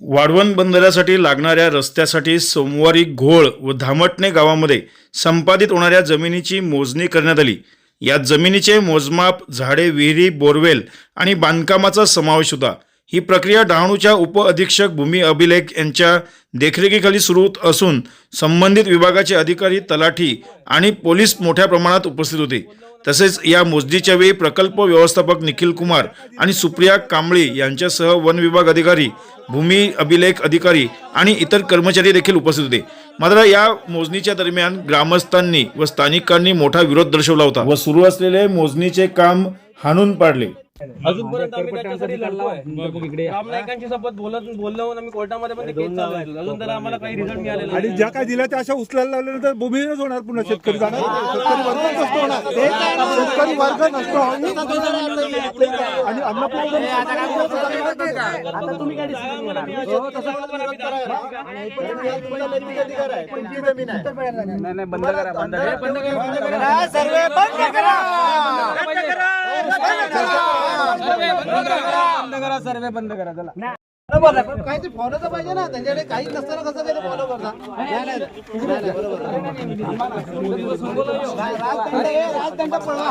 वाढवण बंदरासाठी लागणाऱ्या रस्त्यासाठी सोमवारी घोळ व धामटणे गावामध्ये संपादित होणाऱ्या जमिनीची मोजणी करण्यात आली. यात जमिनीचे मोजमाप झाडे विहिरी बोरवेल आणि बांधकामाचा समावेश होता. ही प्रक्रिया डहाणूच्या उपअधीक्षक भूमी अभिलेख यांच्या देखरेखीखाली सुरू होत असून संबंधित विभागाचे अधिकारी तलाठी आणि पोलीस मोठ्या प्रमाणात उपस्थित होते. तसेच या मोजणीच्या वेळी प्रकल्प व्यवस्थापक निखिल कुमार आणि सुप्रिया कांबळे यांच्यासह वन विभाग अधिकारी भूमी अभिलेख अधिकारी आणि इतर कर्मचारी देखील उपस्थित होते. मात्र या मोजणीच्या दरम्यान ग्रामस्थांनी व स्थानिकांनी मोठा विरोध दर्शवला होता. व सुरू असलेले मोजणीचे काम हाणून पाडले. अजूनपर्यंत आम्ही त्याच्यासाठी लढतोय. रामनायकांची शपथ बोलत बोललो आम्ही कोर्टामध्ये पण ते केस चालू आहे अजून तर आम्हाला काही रिझल्ट मिळालेला आणि नाही. ज्या काय दिल्या त्या अशा उचलायला लावल्यानंतर भूमीहीनच होणार पुन्हा शेतकरी जाणार. शेतकरी वर्ग नसतो होणार. शेतकरी वर्ग नसतो आणि अन्नपूर्णा आता तुम्ही काय decision घेणार? हो, तसं पण आम्ही दाखवणार. काय ते फॉलो तर पाहिजे ना. त्यांच्याकडे काहीच नसताना कसं ते फॉलो आहे, राजदंड पळवा.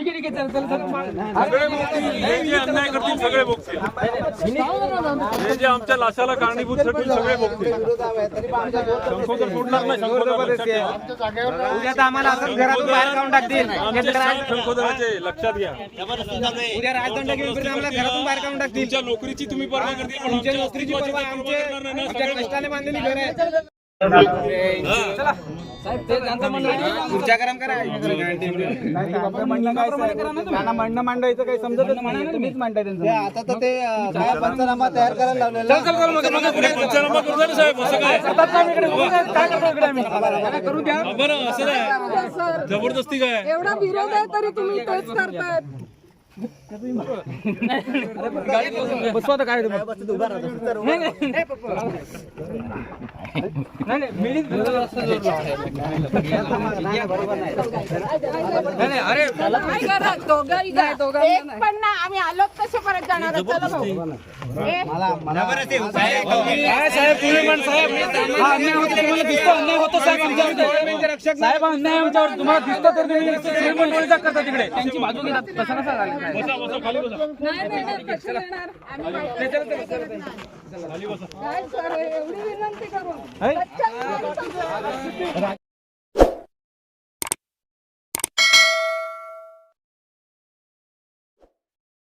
आहे. आहे हे. सगळे बघतील हे जे अन्याय करतील सगळे बघतील हे जे आमच्या लाशाला कारणीभूत ठरतील सगळे संशोधन सोडणार नाही. उद्या तर आम्हाला असंच घरातून बाहेर काढून टाकतील. संशोधनाचे लक्षात घ्या. उद्या राजदंड घेऊन आम्हाला घरातून बाहेर काढून टाकतील. तुमच्या नोकरीची तुम्ही पर्वा करतील तुमच्या नोकरीची परवा आमच्या कष्टाने बांधलेली घर आहे. खुर्च्या गरम करा म्हणणं मांडायचं काही नाही तुम्हीच मांडताय त्यांचं आता तर ते काय पंचनामा तयार करायला लावलेला द्या ना काय जबरदस्ती काय एवढा विरोध आहे तरी तुम्ही तेच करतायत काय दोघांना एक नाही. पण ना आम्ही आलो कसे परत जाणार काय साहेब हा अन्याय होतो तुम्हाला दिसतो अन्याय होतो साहेब आमच्यावर साहेब अन्याय आमच्यावर तुम्हाला दिसतो तर तुम्ही करता तिकडे त्यांची बाजू घेतात तसं नसा झालं बसा बसा खाली बसा. नाही देणार, कसे देणार? काय सर, एवढी विनंती करून.